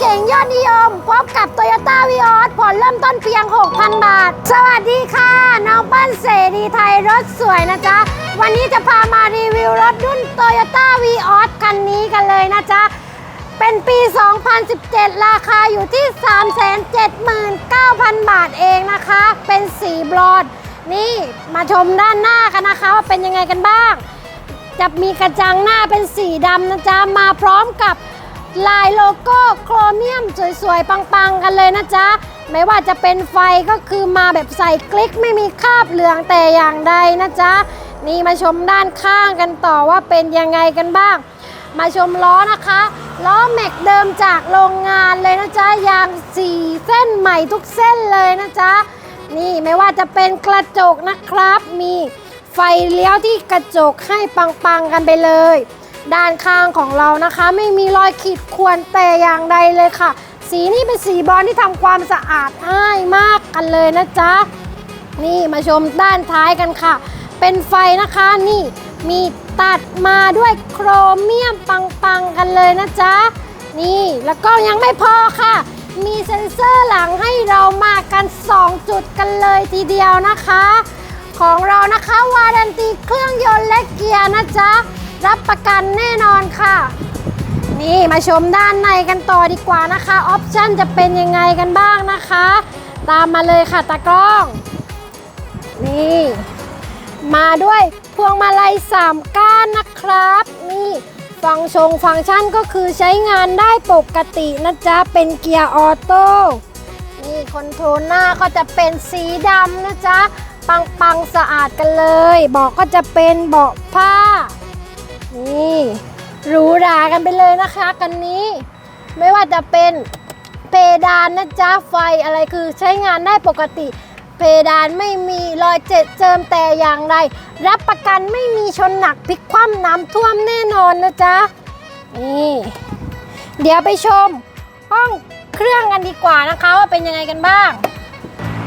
เก่งยอดนิยมพบกับ Toyota v ีออสผ่อนเริ่มต้นเพียง 6,000 บาท สวัสดีค่ะ น้องเปั้นเสรีไทยรถสวยนะจ๊ะ วันนี้จะพามารีวิวรถรุ่น Toyota v ีออสคันนี้กันเลยนะจ๊ะ เป็นปี 2017 ราคาอยู่ที่ 379,000 บาทเองนะคะ เป็นสีบรอนซ์นี่มาชมด้านหน้ากันนะคะว่าเป็นยังไงกันบ้าง จะมีกระจังหน้าเป็นสีดำนะจ๊ะ มาพร้อมกับ ลายโลโก้โครเมียมสวยๆ ปังๆ กันเลยนะจ๊ะ ไม่ว่าจะเป็นไฟก็คือมาแบบใส่คลิกไม่มีคราบเหลืองแต่อย่างใดนะจ๊ะ นี่มาชมด้านข้างกันต่อว่าเป็นยังไงกันบ้าง มาชมล้อนะคะล้อแม็กเดิมจากโรงงานเลยนะจ๊ะยางสี่เส้นใหม่ทุกเส้นเลยนะจ๊ะ นี่ไม่ว่าจะเป็นกระจกนะครับ มีไฟเลี้ยวที่กระจกให้ปังๆกันไปเลย ด้านข้างของเรานะคะ ไม่มีรอยขีดข่วนแต่อย่างใดเลยค่ะ สีนี้เป็นสีบอลที่ทำความสะอาดง่ายมากกันเลยนะจ๊ะ นี่มาชมด้านท้ายกันค่ะ เป็นไฟนะคะนี่มีตัดมาด้วยโครเมียมปังๆกันเลยนะจ๊ะ นี่แล้วก็ยังไม่พอค่ะ มีเซ็นเซอร์หลังให้เรามากัน 2 จุดกันเลยทีเดียวนะคะ ของเรานะคะวารันตีเครื่องยนต์และเกียร์นะจ๊ะ รับประกันแน่นอนค่ะ นี่มาชมด้านในกันต่อดีกว่านะคะ ออปชั่นจะเป็นยังไงกันบ้างนะคะ ตามมาเลยค่ะตากล้อง นี่ มาด้วยพวงมาลัย3ก้านนะครับ นี่ฟังชงฟังก์ชันก็คือใช้งานได้ปกตินะจ๊ะ เป็นเกียร์ออโต้นี่คอนโทรลหน้าก็จะเป็นสีดำนะจ๊ะ ปังปังสะอาดกันเลย เบาะก็จะเป็นเบาะผ้า นี่หรูหรากันไปเลยนะคะกันนี้ ไม่ว่าจะเป็นเพดานนะจ๊ะไฟอะไรคือใช้งานได้ปกติ เพดานไม่มีรอยเจ็ดเจิมแต่อย่างใดรับประกันไม่มีชนหนักพลิกคว่ำน้ำท่วมแน่นอนนะจ๊ะนี่เดี๋ยวไปชมห้องเครื่องกันดีกว่านะคะว่าเป็นยังไงกันบ้าง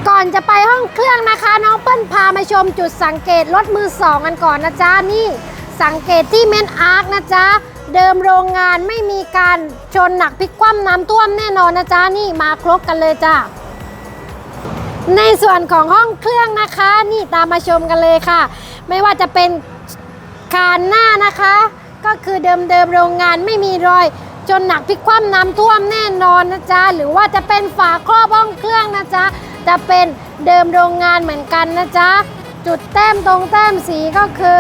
ก่อนจะไปห้องเครื่องนะคะ น้องเปิ้ลพามาชมจุดสังเกตรถมือสองกันก่อนนะจ๊ะนี่ สังเกตที่เมนอาร์คนะจ๊ะ เดิมโรงงานไม่มีการชนหนักพลิกคว่ำน้ำท่วมแน่นอนนะจ๊ะ นี่มาครบกันเลยจ้ะ ในส่วนของห้องเครื่องนะคะ นี่ตามมาชมกันเลยค่ะ ไม่ว่าจะเป็นคานหน้านะคะ ก็คือเดิมๆโรงงานไม่มีรอยจนหนักพลิกคว่ำน้ำท่วมแน่นอนนะจ๊ะ หรือว่าจะเป็นฝาครอบห้องเครื่องนะจ๊ะ จะเป็นเดิมโรงงานเหมือนกันนะจ๊ะ จุดแต้มตรงแต้มสีก็คือ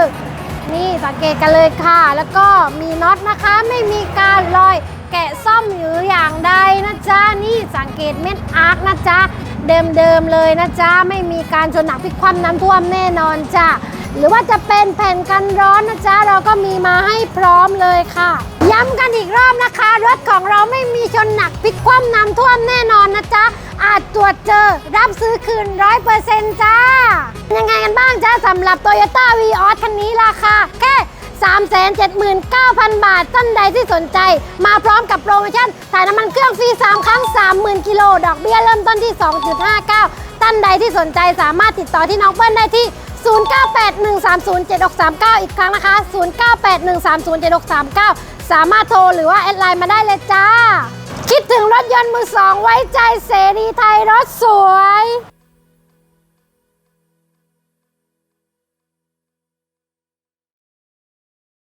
นี่สังเกตกันเลยค่ะ แล้วก็มีน็อตนะคะไม่มีการลอยแกะซ่อมหรืออย่างใดนะจ๊ะนี่สังเกตเม็ดอาร์คนะจ๊ะเดิมๆเลยนะจ๊ะไม่มีการชนหนักพลิกคว่ำน้ำท่วมแน่นอนจ้ะหรือว่าจะเป็นแผ่นกันร้อนนะจ๊ะเราก็มีมาให้พร้อมเลยค่ะำกันอีกรอบนะคะ รถของเราไม่มีชนหนักพลิกคว่ำน้ำท่วมแน่นอนนะจ๊ะ อาจตรวจเจอรับซื้อคืนร้อยเปอร์เซ็นต์จ้า ยังไงกันบ้างจ้าสำหรับ Toyota v ีออสคันนี้ราคาแค่ 379,000 บาท ท่านใดที่สนใจ มาพร้อมกับโปรโมชั่นถ่ายน้ำมันเครื่องฟรี 3 ครั้ง 30,000 กิโล ดอกเบี้ยเริ่มต้นที่ 2.59 ท่านใดที่สนใจสามารถติดต่อที่น้องเปิ้ลได้ที่ 0981307639 อีกครั้งนะคะ 0981307639 สามารถโทรหรือว่าแอดไลน์มาได้เลยจ้า คิดถึงรถยนต์มือสองไว้ใจเสรีไทยรถสวย